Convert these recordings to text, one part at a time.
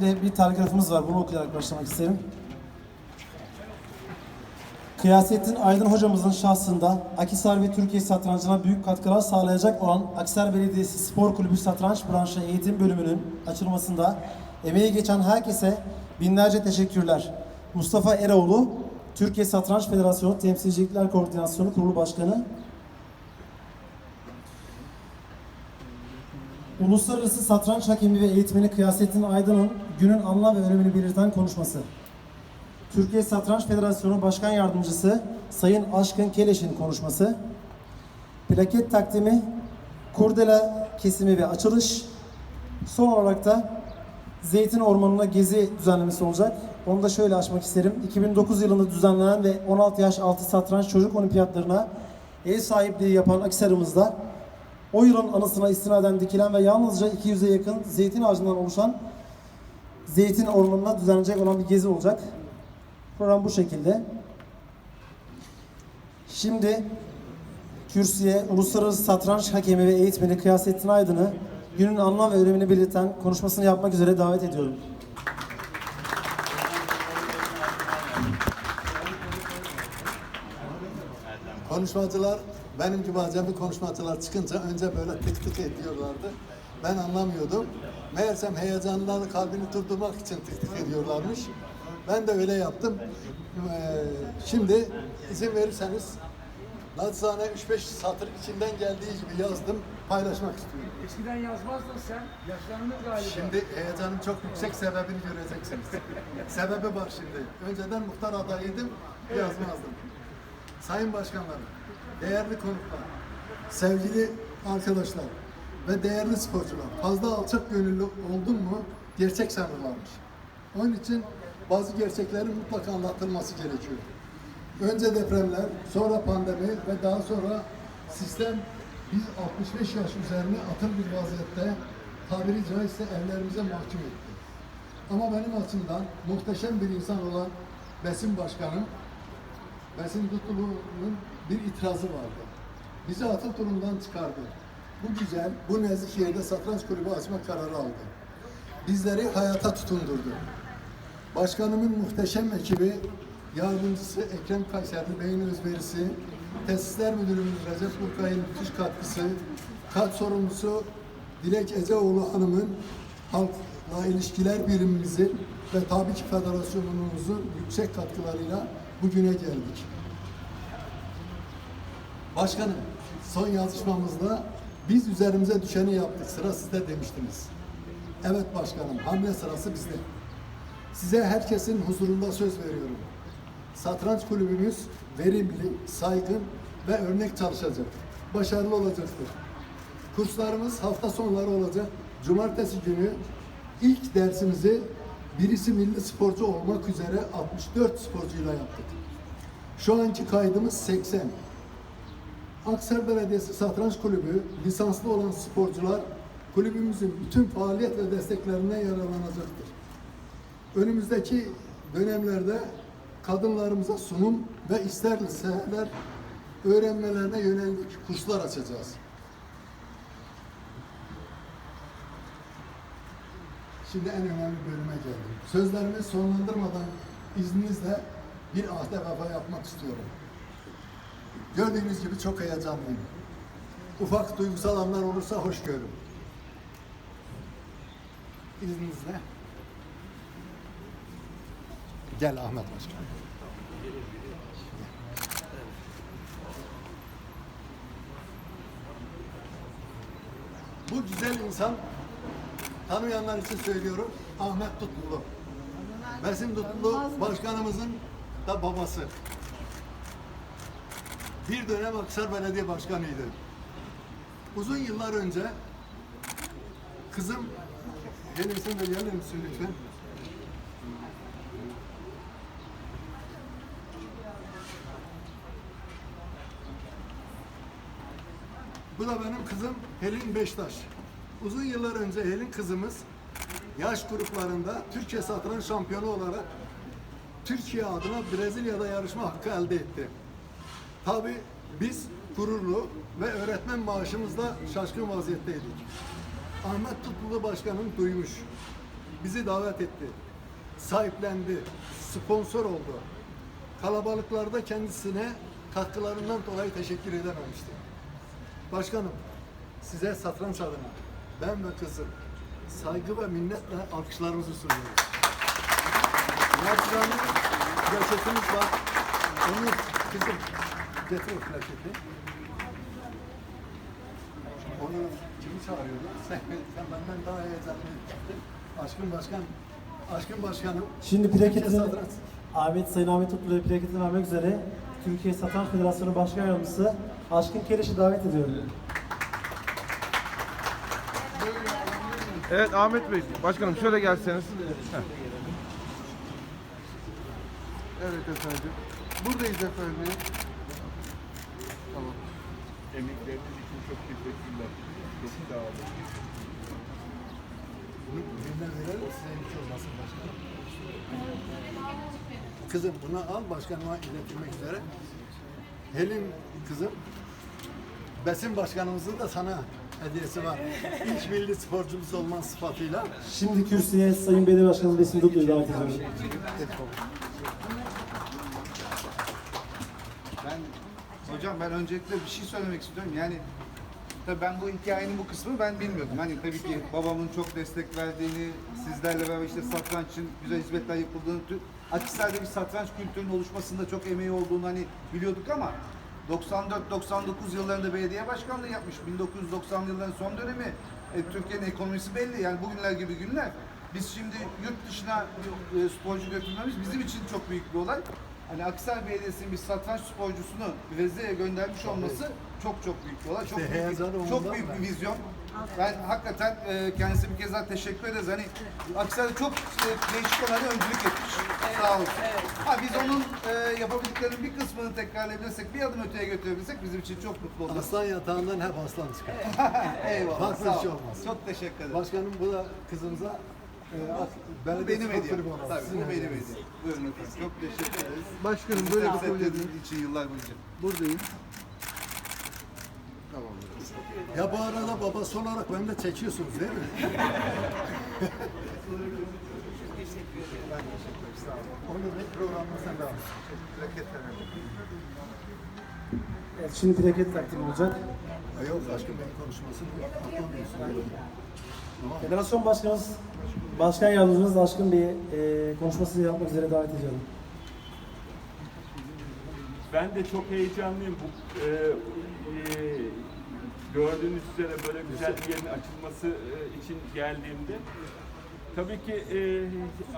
Bir telgrafımız var. Bunu okuyarak başlamak isterim. Kıyasettin Aydın hocamızın şahsında Akisar ve Türkiye satrancına büyük katkılar sağlayacak olan Akisar Belediyesi Spor Kulübü Satranç Branşı Eğitim Bölümünün açılmasında emeği geçen herkese binlerce teşekkürler. Mustafa Eroğlu, Türkiye Satranç Federasyonu Temsilcilikler Koordinasyonu Kurulu Başkanı, Uluslararası Satranç Hakemi ve Eğitmeni Kıyasettin Aydın'ın günün anlam ve önemini belirten konuşması. Türkiye Satranç Federasyonu Başkan Yardımcısı Sayın Aşkın Keleş'in konuşması. Plaket takdimi, kurdela kesimi ve açılış. Son olarak da Zeytin Ormanı'na gezi düzenlemesi olacak. Onu da şöyle açmak isterim. 2009 yılında düzenlenen ve 16 yaş altı satranç çocuk olimpiyatlarına ev sahipliği yapan Akisar'ımızda o yılın anısına istinaden dikilen ve yalnızca 200'e yakın zeytin ağacından oluşan zeytin ormanına düzenlenecek olan bir gezi olacak. Program bu şekilde. Şimdi kürsüye Uluslararası Satranç Hakemi ve Eğitmeni Kıyasettin Aydın'ı günün anlam ve önemini belirten konuşmasını yapmak üzere davet ediyorum. Konuşmacılar, benim gibi acemi konuşmacılar çıkınca önce böyle tık tık ediyorlardı. Ben anlamıyordum. Meğersem heyecandan kalbini durdurmak için tık tık ediyorlarmış. Ben de öyle yaptım. Ee, şimdi izin verirseniz naçizane 3-5 satır içinden geldiği gibi yazdım, paylaşmak istiyorum. Eskiden yazmazdın sen. Yaşlandın galiba. Şimdi heyecanım çok yüksek sebebini göreceksiniz. Sebebi var şimdi. Önceden muhtar adayıydım, yazmazdım. Sayın başkanlarım, değerli konuklar, sevgili arkadaşlar ve değerli sporcular, fazla alçak gönüllü oldun mu gerçek sanırlarmış. Onun için bazı gerçeklerin mutlaka anlatılması gerekiyor. Önce depremler, sonra pandemi ve daha sonra sistem biz 65 yaş üzerine atıl bir vaziyette tabiri caizse evlerimize mahkum etti. Ama benim açımdan muhteşem bir insan olan Besim Başkanım, Besim Tutulu'nun bir itirazı vardı. Bizi atıl turundan çıkardı. Bu güzel, bu nezih yerde satranç kulübü açma kararı aldı. Bizleri hayata tutundurdu. Başkanımın muhteşem ekibi, yardımcısı Ekrem Kayserli Bey'in özverisi, tesisler müdürümüz Recep Burkay'ın müthiş katkısı, kat sorumlusu Dilek Eceoğlu Hanım'ın halkla ilişkiler birimimizin ve tabii ki federasyonumuzun yüksek katkılarıyla bugüne geldik. Başkanım, son yazışmamızda biz üzerimize düşeni yaptık, sıra sizde demiştiniz. Evet başkanım, hamle sırası bizde. Size herkesin huzurunda söz veriyorum. Satranç kulübümüz verimli, saygın ve örnek çalışacak. Başarılı olacaktır. Kurslarımız hafta sonları olacak. Cumartesi günü ilk dersimizi birisi milli sporcu olmak üzere 64 sporcuyla yaptık. Şu anki kaydımız 80. Akser Belediyesi Satranç Kulübü lisanslı olan sporcular kulübümüzün bütün faaliyet ve desteklerinden yararlanacaktır. Önümüzdeki dönemlerde kadınlarımıza sunum ve ister liseler öğrenmelerine yönelik kurslar açacağız. Şimdi en önemli bölüme geldim. Sözlerimi sonlandırmadan izninizle bir ahde vefa yapmak istiyorum. Gördüğünüz gibi çok heyecanlıyım. Ufak duygusal anlar olursa hoş görün. İzninizle. Gel Ahmet Başkan. Bu güzel insan tanımayanlar için söylüyorum. Ahmet Tutlulu. Besim Tutlulu başkanımızın da babası. Bir dönem Akhisar Belediye Başkanıydı. Uzun yıllar önce kızım benim isim de gelir misin lütfen? Bu da benim kızım Helin Beştaş. Uzun yıllar önce Helin kızımız yaş gruplarında Türkiye satranç şampiyonu olarak Türkiye adına Brezilya'da yarışma hakkı elde etti. Tabi biz gururlu ve öğretmen maaşımızda şaşkın vaziyetteydik. Ahmet Tutlulu Başkanım duymuş. bizi davet etti. Sahiplendi, sponsor oldu. Kalabalıklarda kendisine katkılarından dolayı teşekkür edememiştim. Başkanım, size satranç adına ben ve kızım saygı ve minnetle alkışlarımızı sunuyoruz. Nacizane plaketimiz var. Onu kızım getir o plaketi. Onu kimi çağırıyorlar? Sen, sen benden daha heyecanlı. Aşkın başkan, aşkın başkanım. Şimdi plaketini. Ahmet Sayın Ahmet Utlu'ya plaketini vermek üzere Türkiye Satranç Federasyonu Başkan Yardımcısı Aşkın Keleş'i davet ediyorum. Evet Ahmet Bey, başkanım şöyle gelseniz. Heh. Evet efendim. Buradayız efendim. Emekleriniz için çok teşekkürler. Çok sağ olun. Bunu birinden verelim size hiç olmasın başkanım. Kızım bunu al başkanıma iletilmek üzere. Helin kızım Besim başkanımızın da sana hediyesi var. İlk milli sporcumuz olman sıfatıyla. Şimdi kürsüye Sayın Belediye Başkanı Besim Dutlu'yu davet ediyorum. Hocam ben öncelikle bir şey söylemek istiyorum. Yani tabii ben bu hikayenin bu kısmını ben bilmiyordum. Hani tabii ki babamın çok destek verdiğini, sizlerle beraber işte satrançın güzel hizmetler yapıldığını, Akhisar'da bir satranç kültürünün oluşmasında çok emeği olduğunu hani biliyorduk ama 94-99 yıllarında belediye başkanlığı yapmış. 1990'lı yılların son dönemi. E, Türkiye'nin ekonomisi belli. Yani bugünler gibi günler. Biz şimdi yurt dışına e, sporcu götürmemiz bizim için çok büyük bir olay. Hani Akhisar Belediyesi'nin bir satranç sporcusunu Brezilya'ya göndermiş olması çok çok büyük bir olay. Çok İşte büyük, heyecanı bir, çok büyük bir vizyon. Ben hakikaten e, kendisine bir kez daha teşekkür ederiz. Hani Akhisar'da çok e, değişik olaylara öncülük etmiş. Sağ olsun. Ha, biz onun e, yapabildiklerinin bir kısmını tekrarlayabilirsek, bir adım öteye götürebilirsek bizim için çok mutlu oluruz. Aslan yatağından hep aslan çıkar. Eyvallah. Farklı sağ bir şey ol. olmaz. Çok teşekkür ederim. Başkanım bu da kızımıza Bu benim hediyem. Tabii bu benim hediyem. Buyurun efendim. Çok teşekkür ederiz. Başkanım Bizi böyle kabul edin. için yıllar boyunca. Buradayım. Tamam. Ya bu arada babası olarak beni de çekiyorsunuz değil mi? Onu da programda sen devam et. Evet, şimdi plaket takdim olacak. Ha, Yok aşkım benim konuşmasını atlamıyorsun. Federasyon Başkanımız, Başkan Yardımcımız Aşkın Bey'i e, konuşmasını yapmak üzere davet ediyorum. Ben de çok heyecanlıyım bu e, e, gördüğünüz üzere böyle güzel bir yerin açılması e, için geldiğimde. Tabii ki e,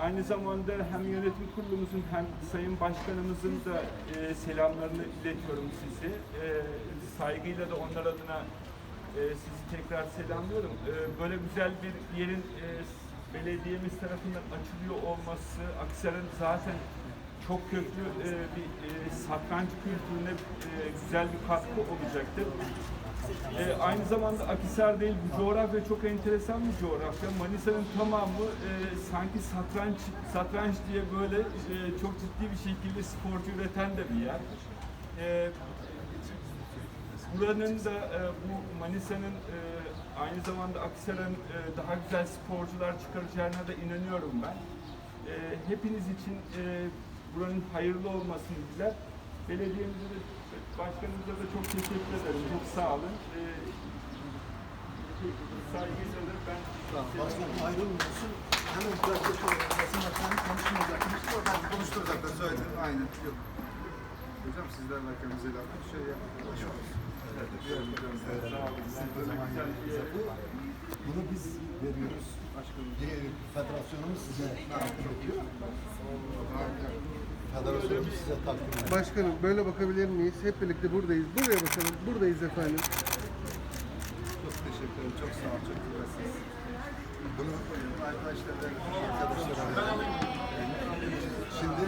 aynı zamanda hem yönetim kurulumuzun hem Sayın Başkanımızın da e, selamlarını iletiyorum size. E, saygıyla da onlar adına e, sizi tekrar selamlıyorum. E, böyle güzel bir yerin e, belediyemiz tarafından açılıyor olması, Aksaray'ın zaten çok köklü e, bir e, satranç kültürüne e, güzel bir katkı olacaktır. E, aynı zamanda Akhisar değil, bu coğrafya çok enteresan bir coğrafya. Manisa'nın tamamı e, sanki satranç satranç diye böyle e, çok ciddi bir şekilde sporcu üreten de bir yer. E, Buranın da e, bu Manisa'nın e, aynı zamanda Akhisar'ın e, daha güzel sporcular çıkaracağına da inanıyorum ben. E, hepiniz için e, buranın hayırlı olmasını diler. Belediyemize de, başkanımıza da çok teşekkür ederim. Çok sağ olun. E, saygıyla da ben Başkanım ayrılmıyorsun. Hemen pratik Basın Başkanı konuşmayacakmış. Konuşturacaklar söyledim. Aynen. Yok. Hocam sizler varken bize laf şey yapın. Bunu biz veriyoruz. Diğer federasyonumuz size takdim ediyor. Federasyonumuz size takdim ediyor. Başkanım böyle bakabilir miyiz? Hep birlikte buradayız. Buraya bakalım. Buradayız efendim. Çok teşekkür ederim. Çok sağ olun. Çok güzelsiniz. Bunu arkadaşlarla Şimdi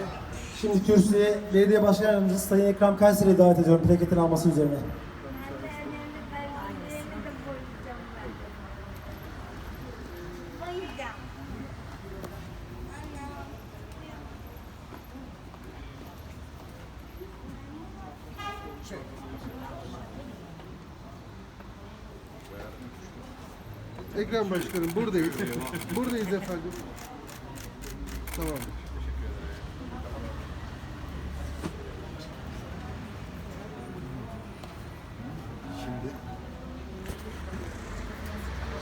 Şimdi kürsüye Belediye Başkan Yardımcısı Sayın Ekrem Kayseri'yi davet ediyorum plaketini alması üzerine. Bayılacağım. Ekrem Başkanım buradayız. buradayız efendim. Tamamdır.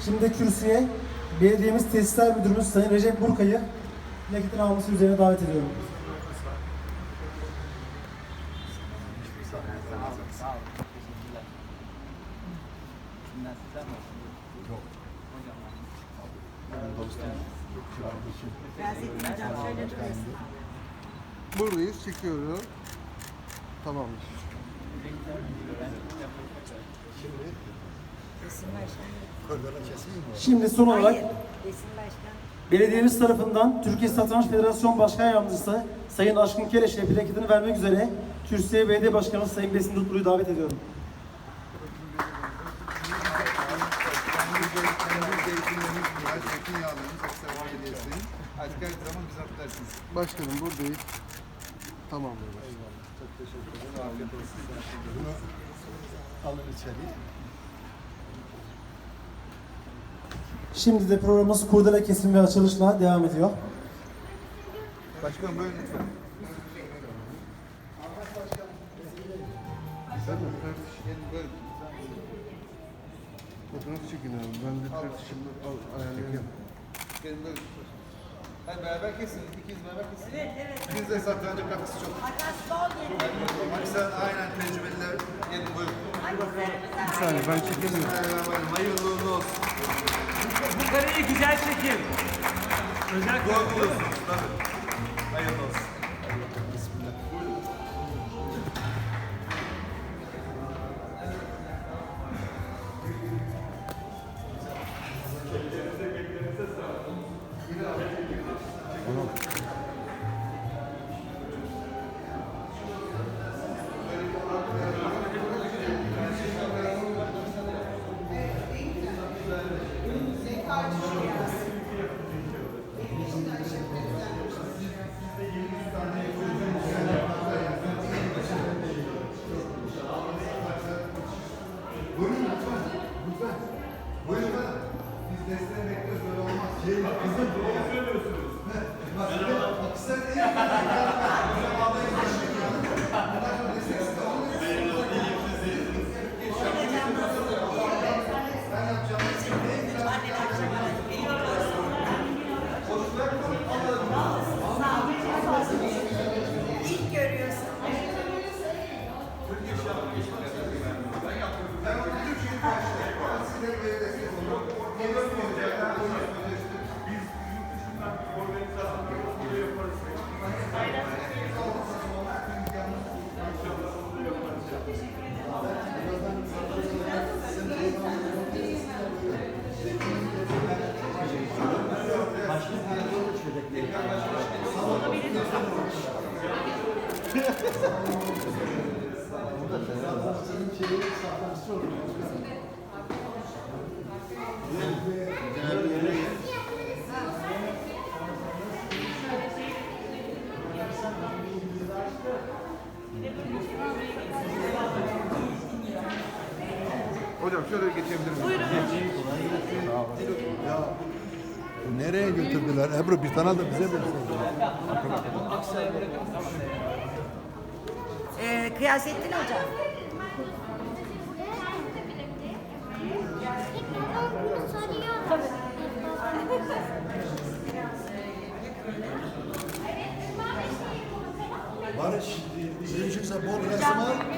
Şimdi kürsüye belediyemiz tesisler müdürümüz Sayın Recep Burkay'ı plaketini alması üzerine davet ediyorum. Buradayız. Çekiyorum. Tamamdır. Koridora keseyim mi? Şimdi son olarak Hayır. Resim başkan. belediyemiz tarafından Türkiye Satranç Federasyonu Başkan Yardımcısı Sayın Aşkın Keleş'e plaketini vermek üzere kürsüye belediye başkanımız Sayın Besin Tutlu'yu davet ediyorum. Artık her zaman bize. Başkanım buradayız. Tamamdır. başkanım. Çok teşekkür ederim. Afiyet olsun. Bunu alın içeri. Şimdi de programımız kurdele kesim ve açılışla devam ediyor. Başkanım buyurun lütfen. Fotoğraf çekin abi. Ben de tartışımda ayarlayayım. Gelin buyurun. Hadi beraber kesin. İkiniz beraber kesin. Evet, evet. İkiniz de satranca katkısı çok. Maksat aynen tecrübeliler. Gelin buyurun. Bir saniye ben çekemiyorum. Hayırlı uğurlu olsun. Bu kareyi güzel çekin. Özel Gol buluyorsunuz tabii. Hayırlı olsun. Desteğe bekliyoruz böyle olmaz. Şey, kızım Hocam şöyle geçebilir miyim? Nereye götürdüler? Ebru bir tane de bize versin. Ee, Kıyasettin hocam. Barış, mümkünse bol resim al.